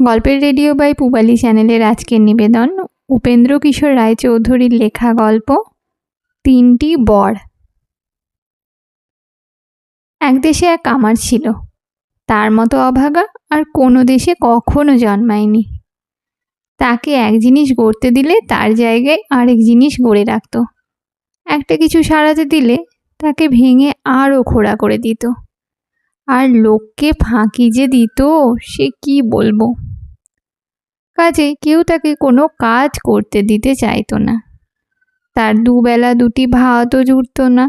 গল্পের radio by পুবালি চ্যানেলের আজকের নিবেদন উপেন্দ্র কিশোর রায়চৌধুরীর লেখা গল্প তিনটি বর। এক দেশে এক কামার ছিল। তার মতো অভাগা আর কোনো দেশে কখনো জন্মায়নি। তাকে এক জিনিস গড়তে দিলে তার জায়গায় আরেক জিনিস গড়ে রাখত। একটা কিছু সারাতে দিলে তাকে ভেঙে আরও খোড়া করে দিত। আর লোককে ফাঁকি যে দিত, সে কি বলব? কাজে কেউ তাকে কোনো কাজ করতে দিতে চাইতো না। তার দুবেলা দুটি ভাতও জুটত না।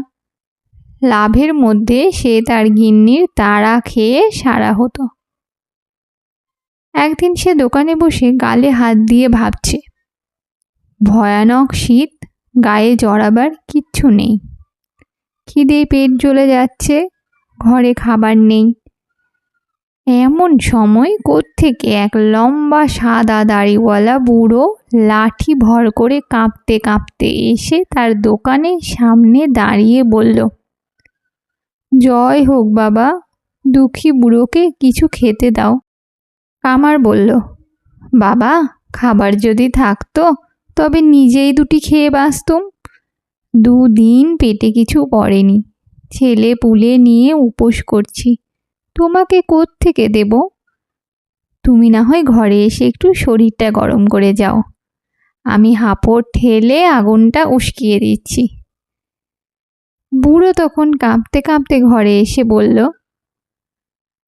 লাভের মধ্যে সে তার গিন্নির তাড়া খেয়ে সারা হতো। একদিন সে দোকানে বসে গালে হাত দিয়ে ভাবছে, ভয়ানক শীত, গায়ে জড়াবার কিচ্ছু নেই। খিদে পেট জ্বলে যাচ্ছে ঘরে খাবার নেই। এমন সময় কোত্থেকে এক লম্বা সাদা দাড়িওয়ালা বুড়ো লাঠি ভর করে কাঁপতে কাঁপতে এসে তার দোকানের সামনে দাঁড়িয়ে বলল, জয় হোক বাবা, দুঃখী বুড়োকে কিছু খেতে দাও। কামার বলল, বাবা, খাবার যদি থাকতো, তবে নিজেই দুটি খেয়ে বাঁচতুম। দুদিন পেটে কিছু পড়েনি। ছেলে পুলে নিয়ে উপোস করছি। তোমাকে থেকে দেব? তুমি না হয় ঘরে এসে একটু শরীরটা গরম করে যাও। আমি হাঁপড় ঠেলে আগুনটা উস্কিয়ে দিচ্ছি। বুড়ো তখন কাঁপতে কাঁপতে ঘরে এসে বলল,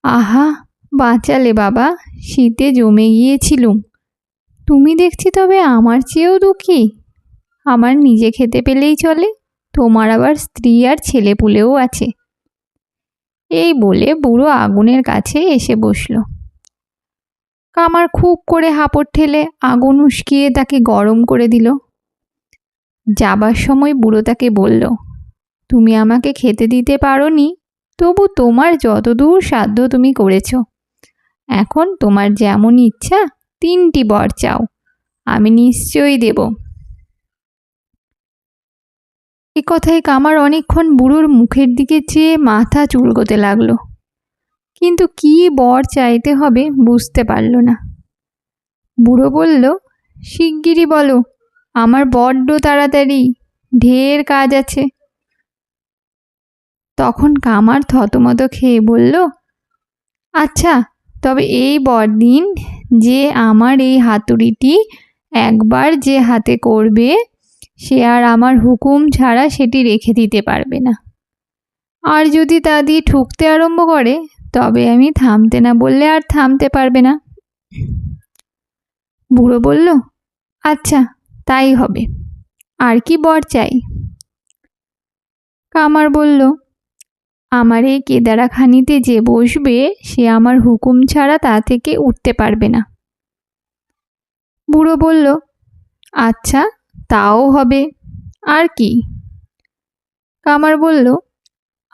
আহা, বাঁচালে বাবা, শীতে জমে গিয়েছিলুম। তুমি দেখছি তবে আমার চেয়েও দুঃখী। আমার নিজে খেতে পেলেই চলে। তোমার আবার স্ত্রী আর ছেলেপুলেও আছে। এই বলে বুড়ো আগুনের কাছে এসে বসল। কামার খুব করে হাঁপড় ঠেলে আগুন উস্কিয়ে তাকে গরম করে দিল। যাবার সময় বুড়ো তাকে বলল, তুমি আমাকে খেতে দিতে পারো নি তবু তোমার যতদূর সাধ্য তুমি করেছ। এখন তোমার যেমন ইচ্ছা, তিনটি বর চাও, আমি নিশ্চয়ই দেব। এ কথায় কামার অনেকক্ষণ বুড়োর মুখের দিকে চেয়ে মাথা চুলকোতে লাগল। কিন্তু কি বর চাইতে হবে বুঝতে পারল না। বুড়ো বলল, শিগগিরই বলো, আমার বড্ড তাড়াতাড়ি, ঢের কাজ আছে। তখন কামার থতমত খেয়ে বলল আচ্ছা তবে এই বরদিন যে আমার এই হাতুড়িটি একবার যে হাতে করবে সে আর আমার হুকুম ছাড়া সেটি রেখে দিতে পারবে না। আর যদি তা দিয়ে ঠুকতে আরম্ভ করে, তবে আমি থামতে না বললে আর থামতে পারবে না। বুড়ো বলল আচ্ছা তাই হবে। আর কি বর চাই? কামার বলল, আমার এই কেদারাখানিতে যে বসবে, সে আমার হুকুম ছাড়া তা থেকে উঠতে পারবে না। বুড়ো বলল আচ্ছা তাও হবে। আর কি? কামার বলল,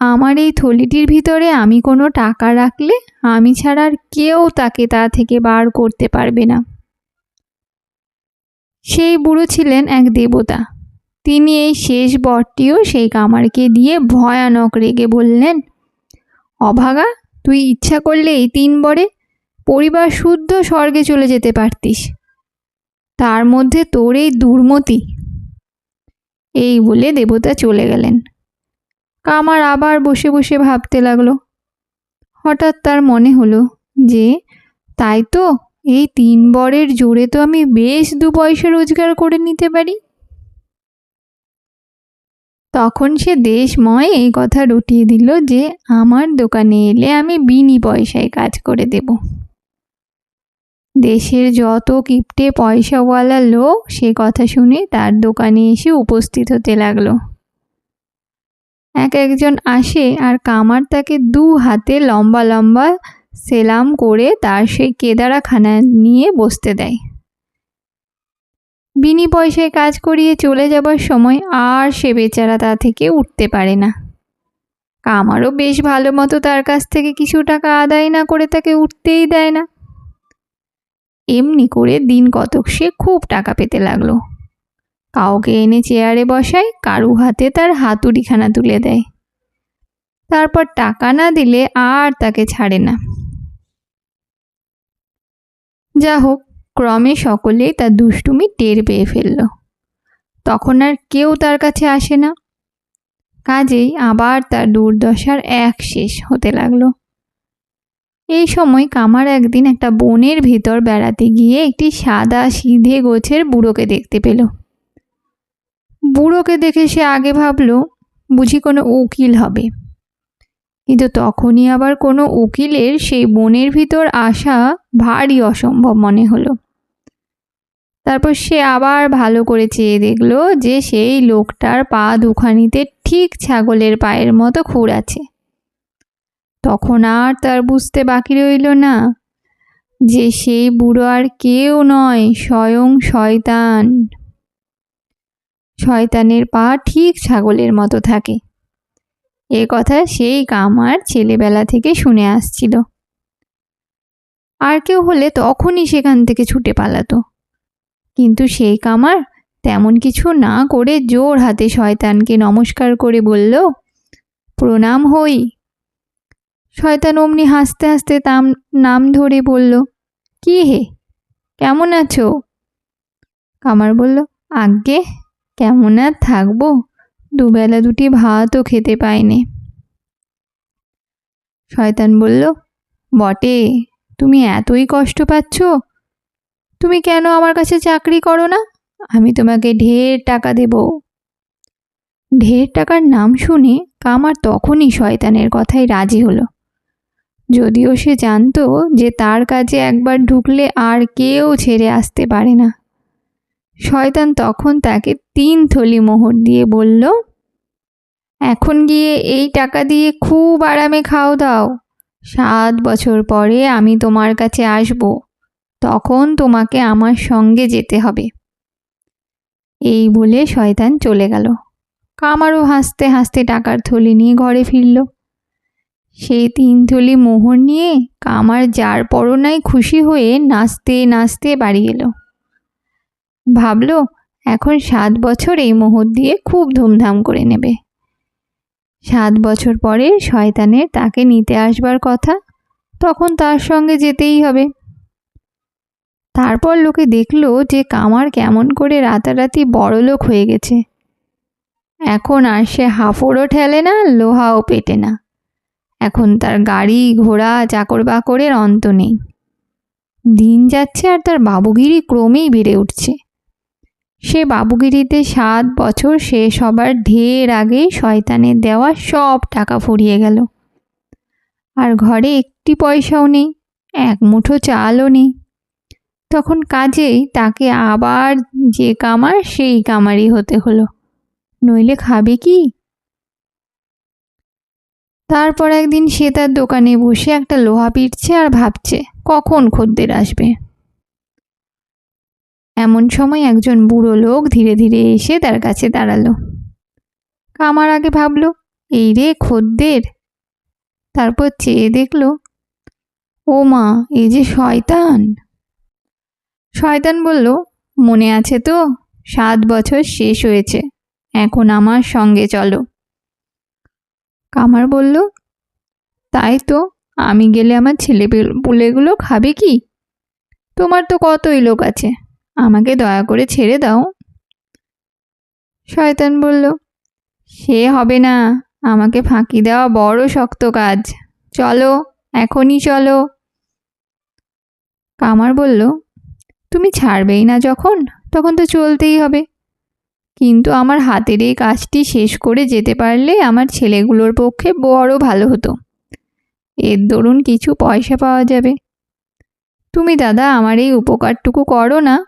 আমার এই থলিটির ভিতরে আমি কোনো টাকা রাখলে আমি ছাড়া আর কেউ তাকে তা থেকে বার করতে পারবে না। সেই বুড়ো ছিলেন এক দেবতা। তিনি এই শেষ বরটিও সেই কামারকে দিয়ে ভয়ানক রেগে বললেন, অভাগা, তুই ইচ্ছা করলে এই তিন বরে পরিবার শুদ্ধ স্বর্গে চলে যেতে পারতিস। তার মধ্যে তোর এই দুর্মতি। এই বলে দেবতা চলে গেলেন। কামার আবার বসে বসে ভাবতে লাগল। হঠাৎ তার মনে হলো যে, তাই তো এই তিন বরের জোরে তো আমি বেশ দু পয়সা রোজগার করে নিতে পারি। তখন সে দেশময় এই কথা রটিয়ে দিল যে, আমার দোকানে এলে আমি বিনি পয়সায় কাজ করে দেব। দেশের যত কিপটে পয়সাওয়ালা লোক সে কথা শুনে তার দোকানে এসে উপস্থিত হতে লাগল। এক একজন আসে আর কামার তাকে দু হাতে লম্বা লম্বা সেলাম করে তার সেই কেদারাখানা নিয়ে বসতে দেয়। বিনি পয়সায় কাজ করিয়ে চলে যাবার সময় আর সে বেচারা তা থেকে উঠতে পারে না। কামারও বেশ ভালো মতো তার কাছ থেকে কিছু টাকা আদায় না করে তাকে উঠতেই দেয় না। এমনি করে দিন কতক সে খুব টাকা পেতে লাগল। কাউকে এনে চেয়ারে বসায়, কারু হাতে তার হাতুড়িখানা তুলে দেয়। তারপর টাকা না দিলে আর তাকে ছাড়ে না। যা হোক, ক্রমে সকলেই তার দুষ্টুমি টের পেয়ে ফেলল। তখন আর কেউ তার কাছে আসে না। কাজেই আবার তার দুর্দশার এক শেষ হতে লাগল। এই সময় কামার একদিন একটা বনের ভিতর বেড়াতে গিয়ে একটি সাদা সিধে গোছের বুড়োকে দেখতে পেল। বুড়োকে দেখে সে আগে ভাবলো, বুঝি কোনো উকিল হবে। কিন্তু তখনই আবার কোনো উকিলের সেই বনের ভিতর আসা ভারী অসম্ভব মনে হলো। তারপর সে আবার ভালো করে চেয়ে দেখল যে সেই লোকটার পা দুখানিতে ঠিক ছাগলের পায়ের মতো খুর আছে। তখন আর তার বুঝতে বাকি রইল না যে সেই বুড়ো আর কেউ নয়, স্বয়ং শয়তান। শয়তানের পা ঠিক ছাগলের মতো থাকে। এ কথা সেই কামার ছেলেবেলা থেকে শুনে আসছিল। আর কেউ হলে তখনই সেখান থেকে ছুটে পালাতো। কিন্তু সেই কামার তেমন কিছু না করে জোর হাতে শয়তানকে নমস্কার করে বলল, প্রণাম হই শয়তান অমনি হাসতে হাসতে তাম, নাম ধরে বলল, কি হে? কেমন আছো? কামার বলল, আজ্ঞে, কেমন আর থাকব? দুবেলা দুটি ভাতও খেতে পাইনে। শয়তান বলল, বটে, তুমি এতই কষ্ট পাচ্ছ? তুমি কেন আমার কাছে চাকরি করো না? আমি তোমাকে ঢের টাকা দেব। ঢের টাকার নাম শুনে কামার তখনই শয়তানের কথায় রাজি হলো। যদিও সে জানতো যে তার কাজে একবার ঢুকলে আর কেউ ছেড়ে আসতে পারে না। শয়তান তখন তাকে তিন থলি মোহর দিয়ে বলল, এখন গিয়ে এই টাকা দিয়ে খুব আরামে খাও দাও। সাত বছর পরে আমি তোমার কাছে আসব। তখন তোমাকে আমার সঙ্গে যেতে হবে। এই বলে শয়তান চলে গেল। কামারও হাসতে হাসতে টাকার থলি নিয়ে ঘরে ফিরল। সেই তিন থলি মোহর নিয়ে কামার যার পরনায় খুশি হয়ে নাচতে নাচতে বাড়ি এলো। ভাবলো, এখন সাত বছর এই মোহর দিয়ে খুব ধুমধাম করে নেবে। সাত বছর পরে শয়তানের তাকে নিতে আসবার কথা, তখন তার সঙ্গে যেতেই হবে। তারপর লোকে দেখল যে কামার কেমন করে রাতারাতি বড়লোক হয়ে গেছে। এখন আর সে হাফড়ও ঠেলে না, লোহাও পেটে না। এখন তার গাড়ি, ঘোড়া, চাকর বাকরের অন্ত নেই। দিন যাচ্ছে আর তার বাবুগিরি ক্রমেই বেড়ে উঠছে। সে বাবুগিরিতে সাত বছর শেষ হবার ঢের আগেই শয়তানের দেওয়া সব টাকা ফুরিয়ে গেল। আর ঘরে একটি পয়সাও নেই, এক মুঠো চালও নেই। তখন কাজেই তাকে আবার যে কামার, সেই কামারই হতে হলো। নইলে খাবে কি? তারপর একদিন সে তার দোকানে বসে একটা লোহা পিটছে আর ভাবছে, কখন খদ্দের আসবে? এমন সময় একজন বুড়ো লোক ধীরে ধীরে এসে তার কাছে দাঁড়াল। কামার আগে ভাবলো, এই রে খদ্দের। তারপর চেয়ে দেখল, ও মা এই যে শয়তান। শয়তান বলল, মনে আছে তো, সাত বছর শেষ হয়েছে, এখন আমার সঙ্গে চলো। কামার বলল, তাই তো, আমি গেলে আমার ছেলে পুলেগুলো খাবে কি? তোমার তো কতই লোক আছে, আমাকে দয়া করে ছেড়ে দাও। শয়তান বলল, সে হবে না, আমাকে ফাঁকি দেওয়া বড় শক্ত কাজ। চলো, এখনই চলো। কামার বলল, তুমি ছাড়বেই না যখন, তখন তো চলতেই হবে। কিন্তু আমার হাতের এই কাজটি শেষ করে যেতে পারলে আমার ছেলেগুলোর পক্ষে বড় ভালো হতো। এর দরুন কিছু পয়সা পাওয়া যাবে। তুমি দাদা, আমার এই উপকারটুকু করো না।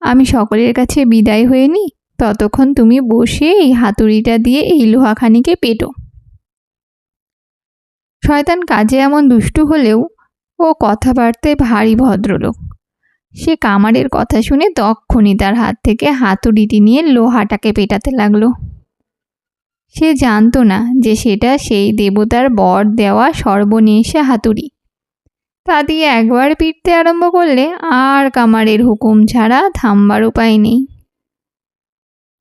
আমি সকলের কাছে বিদায় হয়ে নিই ততক্ষণ তুমি বসে এই হাতুড়িটা দিয়ে এই লোহাখানিকে পেটো। শয়তান কাজে এমন দুষ্টু হলেও ও কথাবার্তায় ভারী ভদ্রলোক। সে কামারের কথা শুনে তক্ষণই তার হাত থেকে হাতুড়িটি নিয়ে লোহাটাকে পেটাতে লাগল। সে জানতো না যে সেটা সেই দেবতার বর দেওয়া সর্বনেশে হাতুড়ি। তা দিয়ে একবার পিটতে আরম্ভ করলে আর কামারের হুকুম ছাড়া থামবার উপায় নেই।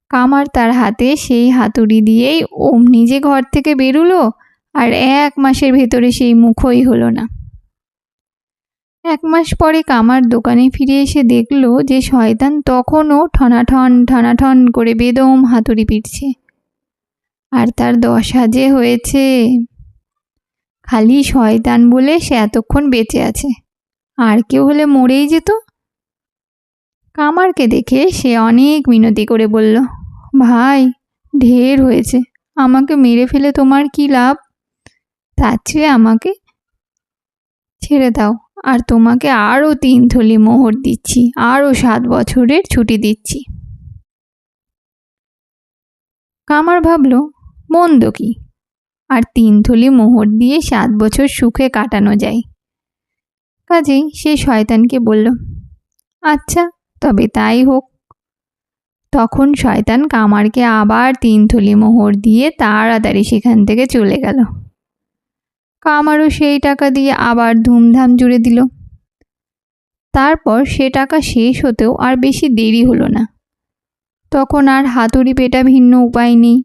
কামার তার হাতে সেই হাতুড়ি দিয়েই ওম নিজে ঘর থেকে বেরুলো, আর এক মাসের ভেতরে সেই মুখই হলো না। এক মাস পরে কামার দোকানে ফিরে এসে দেখল যে শয়তান তখনও ঠনাঠন ঠনাঠন করে বেদম হাতুড়ি পিটছে। আর তার দশা যে হয়েছে, খালি শয়তান বলে সে এতক্ষণ বেঁচে আছে। আর কেউ হলে মরেই যেত। কামারকে দেখে সে অনেক মিনতি করে বলল, ভাই, ঢের হয়েছে। আমাকে মেরে ফেলে তোমার কি লাভ? তার চেয়ে আমাকে ছেড়ে দাও। আর তোমাকে আরও তিন থলি মোহর দিচ্ছি, আরও সাত বছরের ছুটি দিচ্ছি। কামার ভাবল, মন্দ কি? আর তিন থলি মোহর দিয়ে সাত বছর সুখে কাটানো যায়। কাজেই সে শয়তানকে বলল আচ্ছা তবে তাই হোক। তখন শয়তান কামারকে আবার তিন থলি মোহর দিয়ে তাড়াতাড়ি সেখান থেকে চলে গেল। কামারও সেই টাকা দিয়ে আবার ধুমধাম জুড়ে দিল। তারপর সে টাকা শেষ হতেও আর বেশি দেরি হলো না। তখন আর হাতুড়ি পেটা ভিন্ন উপায় নেই।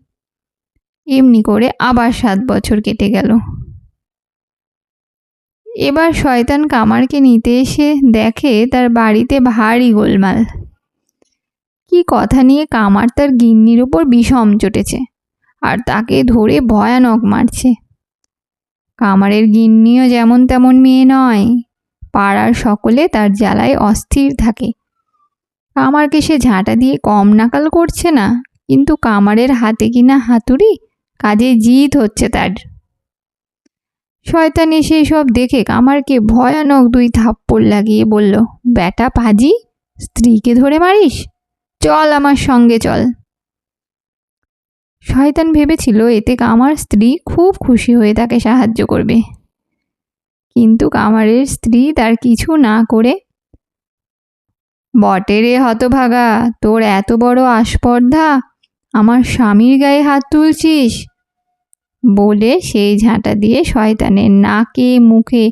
এমনি করে আবার সাত বছর কেটে গেল। এবার শয়তান কামারকে নিতে এসে দেখে তার বাড়িতে ভারী গোলমাল। কি কথা নিয়ে কামার তার গিন্নির ওপর বিষম চটেছে, আর তাকে ধরে ভয়ানক মারছে। কামারের গিন্নিও যেমন তেমন মেয়ে নয়। পাড়ার সকলে তার জ্বালায় অস্থির থাকে। কামারকে সে ঝাঁটা দিয়ে কম নাকাল করছে না, কিন্তু কামারের হাতে কিনা হাতুড়ি? কাজে জিত হচ্ছে তার। শয়তান এসে সব দেখে কামারকে ভয়ানক দুই থাপ্পড় লাগিয়ে বলল ব্যাটা পাজি, স্ত্রীকে ধরে মারিস? চল আমার সঙ্গে চল। শয়তান ভেবেছিল, এতে কামার স্ত্রী খুব খুশি হয়ে তাকে সাহায্য করবে। কিন্তু কামারের স্ত্রী তার কিছু না করে, বটে রে হতভাগা, তোর এত বড় আস্পর্ধা, আমার স্বামীর গায়ে হাত তুলছিস? বলে সেই ঝাঁটা দিয়ে শয়তানের নাকে, মুখে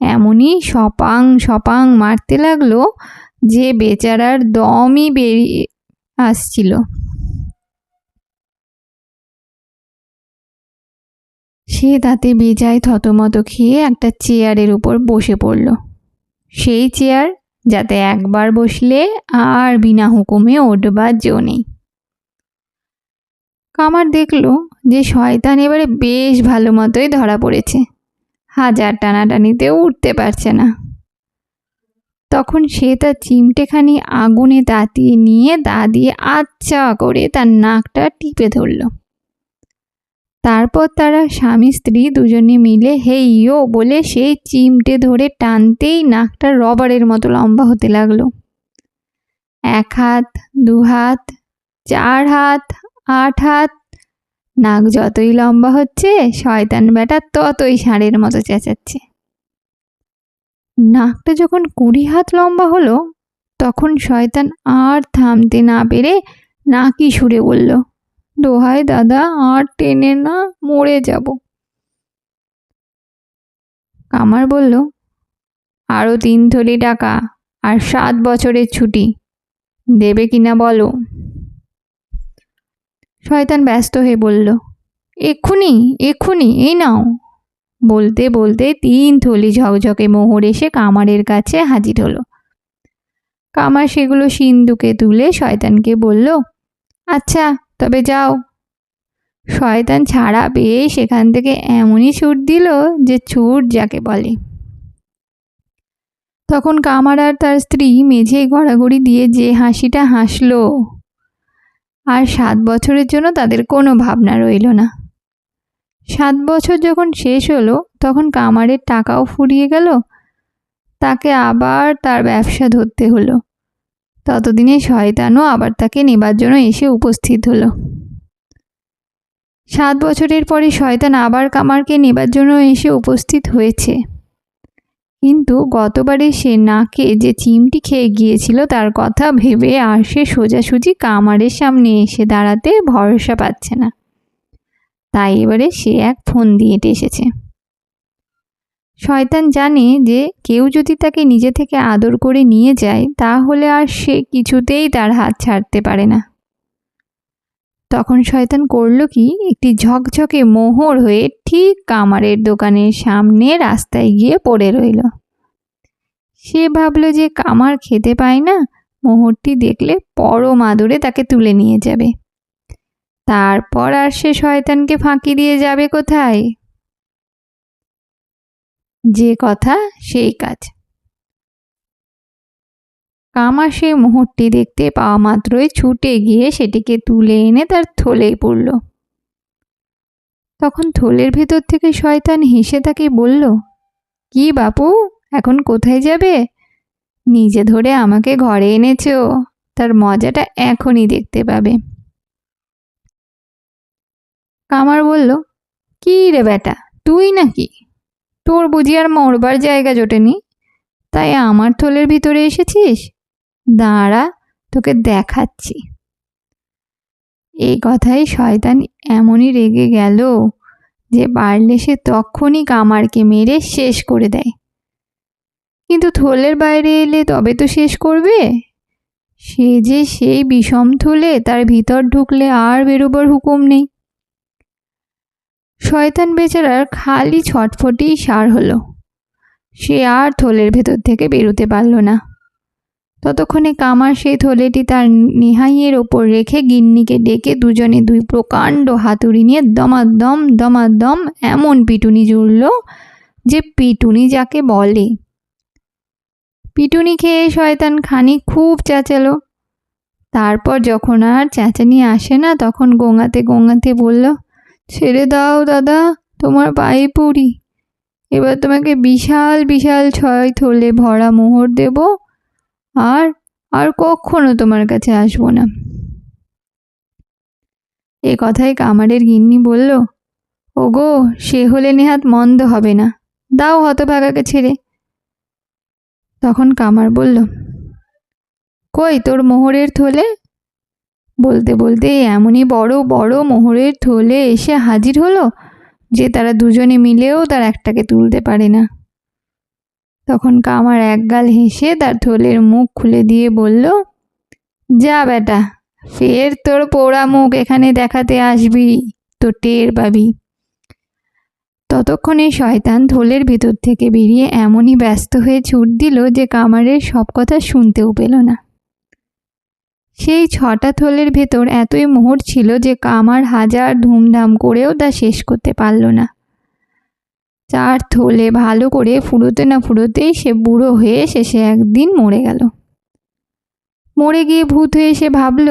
এমনই সপাং সপাং মারতে লাগল যে বেচারার দমই বেরিয়ে আসছিল। সে তাতে বেজায় থতমত খেয়ে একটা চেয়ারের উপর বসে পড়ল। সেই চেয়ার যাতে একবার বসলে আর বিনা হুকুমে ওঠবার জো নেই। কামার দেখল যে শয়তান এবারে বেশ ভালো মতোই ধরা পড়েছে। হাজার টানাটানিতেও উঠতে পারছে না। তখন সে তার চিমটেখানি আগুনে তাতিয়ে নিয়ে দা দিয়ে আচ্ছা করে তার নাকটা টিপে ধরল। তারপর তারা স্বামী, স্ত্রী দুজনে মিলে হে ইয়ো বলে সেই চিমটে ধরে টানতেই নাকটা রবারের মতো লম্বা হতে লাগল। এক হাত, দু হাত, চার হাত, আট হাত, নাক যতই লম্বা হচ্ছে, শয়তান বেটা ততই ষাঁড়ের মতো চেঁচাচ্ছে। নাকটা যখন কুড়ি হাত লম্বা হলো, তখন শয়তান আর থামতে না পেরে নাকি সুরে বলল দোহাই দাদা, আর টেনে না মরে যাব। কামার বলল আরও তিন থলি টাকা আর সাত বছরের ছুটি, দেবে কিনা বলো? শয়তান ব্যস্ত হয়ে বলল, এক্ষুনি এক্ষুনি, এই নাও। বলতে বলতে তিন থলি ঝকঝকে মোহর এসে কামারের কাছে হাজির হলো। কামার সেগুলো সিন্ধুকে তুলে শয়তানকে বলল আচ্ছা তবে যাও। শয়তান ছাড়া পেয়ে সেখান থেকে এমনই ছুট দিল যে ছুট যাকে বলে। তখন কামার আর তার স্ত্রী মেঝে গড়াগড়ি দিয়ে যে হাসিটা হাসলো, আর সাত বছরের জন্য তাদের কোনো ভাবনা রইল না। সাত বছর যখন শেষ হলো, তখন কামারের টাকাও ফুরিয়ে গেল, তাকে আবার তার ব্যবসা ধরতে হলো। ততদিনে শয়তানও আবার তাকে নেবার জন্য এসে উপস্থিত হলো। সাত বছরের পরে শয়তান আবার কামারকে নেবার জন্য এসে উপস্থিত হয়েছে। কিন্তু গতবারে সে নাকে যে চিমটি খেয়ে গিয়েছিল তার কথা ভেবে আর সে সোজাসুজি কামারের সামনে এসে দাঁড়াতে ভরসা পাচ্ছে না। তাই এবারে সে এক ফোন দিয়ে এসেছে। শয়তান জানে যে কেউ যদি তাকে নিজে থেকে আদর করে নিয়ে যায়, তাহলে আর সে কিছুতেই তার হাত ছাড়তে পারে না। তখন শয়তান করল কি, একটি ঝকঝকে মোহর হয়ে ঠিক কামারের দোকানের সামনে রাস্তায় গিয়ে পড়ে রইল। সে ভাবলো যে কামার খেতে পায় না, মোহরটি দেখলে পরম আদরে তাকে তুলে নিয়ে যাবে। তারপর আর সে শয়তানকে ফাঁকি দিয়ে যাবে কোথায়? যে কথা সেই কাজ। কামার সেই মোহরটি দেখতে পাওয়া মাত্রই ছুটে গিয়ে সেটিকে তুলে এনে তার থলেই পড়ল। তখন থলের ভেতর থেকে শয়তান হেসে তাকে বলল, কি বাপু, এখন কোথায় যাবে? নিজে ধরে আমাকে ঘরে এনেছো, তার মজাটা এখনই দেখতে পাবে। কামার বলল, কি রে বেটা, তুই নাকি? তোর বুঝি আর মরবার জায়গা জোটেনি? তাই আমার থলের ভিতরে এসেছিস? দাঁড়া, তোকে দেখাচ্ছি। এই কথাই শয়তান এমনই রেগে গেল যে পারলে সে তখনই কামারকে মেরে শেষ করে দেয়। কিন্তু থলের বাইরে এলে তবে তো শেষ করবে? সে যে সেই বিষম থলে তার ভিতর ঢুকলে আর বেরোবার হুকুম নেই। শয়তান বেচারার খালি ছটফটেই সার হলো। সে আর থলের ভেতর থেকে বেরোতে পারল না। ততক্ষণে কামার সেই থলেটি তার নেহাইয়ের ওপর রেখে গিন্নিকে ডেকে দুজনে দুই প্রকাণ্ড হাতুড়ি নিয়ে দমাদম দমাদম এমন পিটুনি জুড়ল যে পিটুনি যাকে বলে। পিটুনি খেয়ে শয়তান খানিক খুব চেঁচালো। তারপর যখন আর চেঁচানি আসে না, তখন গোঙাতে গোঙাতে বলল ছেড়ে দাও দাদা, তোমার পায়ে পড়ি। এবার তোমাকে বিশাল বিশাল ছয় থলে ভরা মোহর দেব, আর আর কখনো তোমার কাছে আসব না। এ কথায় কামারের গিন্নি বলল, ওগো, সে হলে নেহাত মন্দ হবে না। দাও হতভাগাকে ছেড়ে। তখন কামার বলল, কই তোর মোহরের থলে? বলতে বলতে এমনই বড় বড় মোহরের থলে এসে হাজির হলো যে তারা দুজনে মিলেও তার একটাকে তুলতে পারে না। তখন কামার একগাল হেসে তার থলের মুখ খুলে দিয়ে বলল, যা বেটা, ফের তোর পোড়া মুখ এখানে দেখাতে আসবি, তো টের পাবি। ততক্ষণে শয়তান থলের ভিতর থেকে বেরিয়ে এমনই ব্যস্ত হয়ে ছুট দিল যে কামারের সব কথা শুনতেও পেল না। সেই ছটা থলের ভেতর এতই মোহর ছিল যে কামার হাজার ধুমধাম করেও তা শেষ করতে পারল না। চার থলে ভালো করে ফুরোতে না ফুরোতেই সে বুড়ো হয়ে শেষে একদিন মরে গেল। মরে গিয়ে ভূত হয়ে সে ভাবল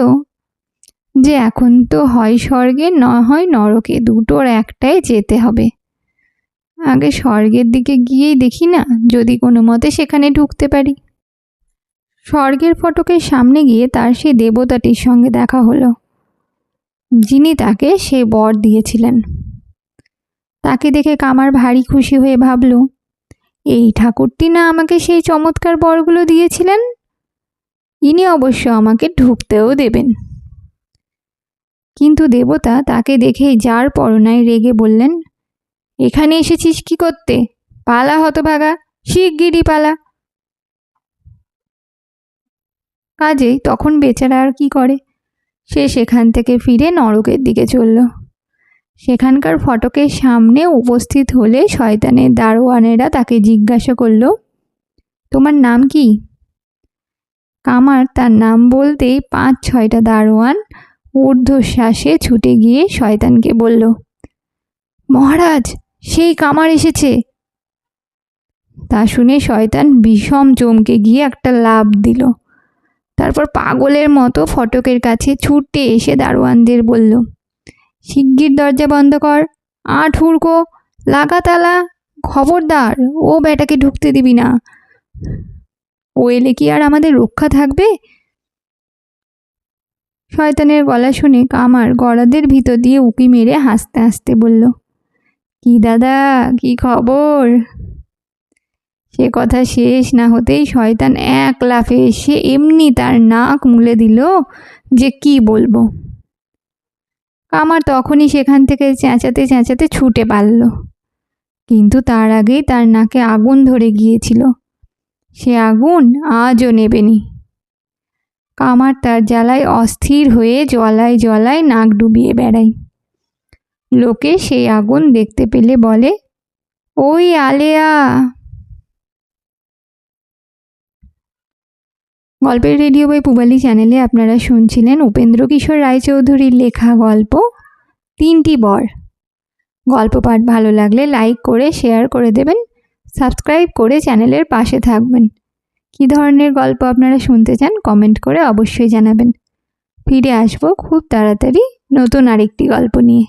যে এখন তো হয় স্বর্গে, ন হয় নরকে, দুটোর একটাই যেতে হবে। আগে স্বর্গের দিকে গিয়েই দেখি না, যদি কোনো মতে সেখানে ঢুকতে পারি। স্বর্গের ফটকের সামনে গিয়ে তার সেই দেবতাটির সঙ্গে দেখা হলো, যিনি তাকে সে বর দিয়েছিলেন। তাকে দেখে কামার ভারী খুশি হয়ে ভাবল, এই ঠাকুরটি না আমাকে সেই চমৎকার বরগুলো দিয়েছিলেন? ইনি অবশ্য আমাকে ঢুকতেও দেবেন। কিন্তু দেবতা তাকে দেখেই যার পরনায় রেগে বললেন, এখানে এসেছিস কি করতে? পালা হতভাগা শিগগিরি পালা। কাজেই তখন বেচারা আর কি করে? সে সেখান থেকে ফিরে নরকের দিকে চলল। সেখানকার ফটকের সামনে উপস্থিত হলে শয়তানের দারোয়ানেরা তাকে জিজ্ঞাসা করল, তোমার নাম কি? কামার তার নাম বলতেই পাঁচ ছয়টা দারোয়ান ঊর্ধ্বশ্বাসে ছুটে গিয়ে শয়তানকে বলল, মহারাজ, সেই কামার এসেছে! তা শুনে শয়তান বিষম চমকে গিয়ে একটা লাভ দিল। তারপর পাগলের মতো ফটকের কাছে ছুটে এসে দারোয়ানদের বলল, শিগগির দরজা বন্ধ কর। আট হুড়কো লাগাতালা, খবরদার, ও বেটাকে ঢুকতে দিবি না। ও এলে কি আর আমাদের রক্ষা থাকবে? শয়তানের গলা শুনে কামার গড়াদের ভিতর দিয়ে উকি মেরে হাসতে হাসতে বলল, কি দাদা, কি খবর? সে কথা শেষ না হতেই শয়তান এক লাফে এসে এমনি তার নাক মুলে দিল যে কি বলব। কামার তখনই সেখান থেকে চেঁচাতে চেঁচাতে ছুটে পারল। কিন্তু তার আগেই তার নাকে আগুন ধরে গিয়েছিল। সে আগুন আজও নেবেনি। কামার তার জ্বালায় অস্থির হয়ে জলায় জলায় নাক ডুবিয়ে বেড়ায়। লোকে সেই আগুন দেখতে পেলে বলে, ওই আলেয়া গল্পের রেডিও বই পুবালি চ্যানেলে আপনারা শুনছিলেন উপেন্দ্র কিশোর রায়চৌধুরীর লেখা গল্প, তিনটি বর। গল্প পাঠ ভালো লাগলে লাইক করে, শেয়ার করে দেবেন, সাবস্ক্রাইব করে চ্যানেলের পাশে থাকবেন। কী ধরনের গল্প আপনারা শুনতে চান কমেন্ট করে অবশ্যই জানাবেন। ফিরে আসব খুব তাড়াতাড়ি নতুন আরেকটি গল্প নিয়ে।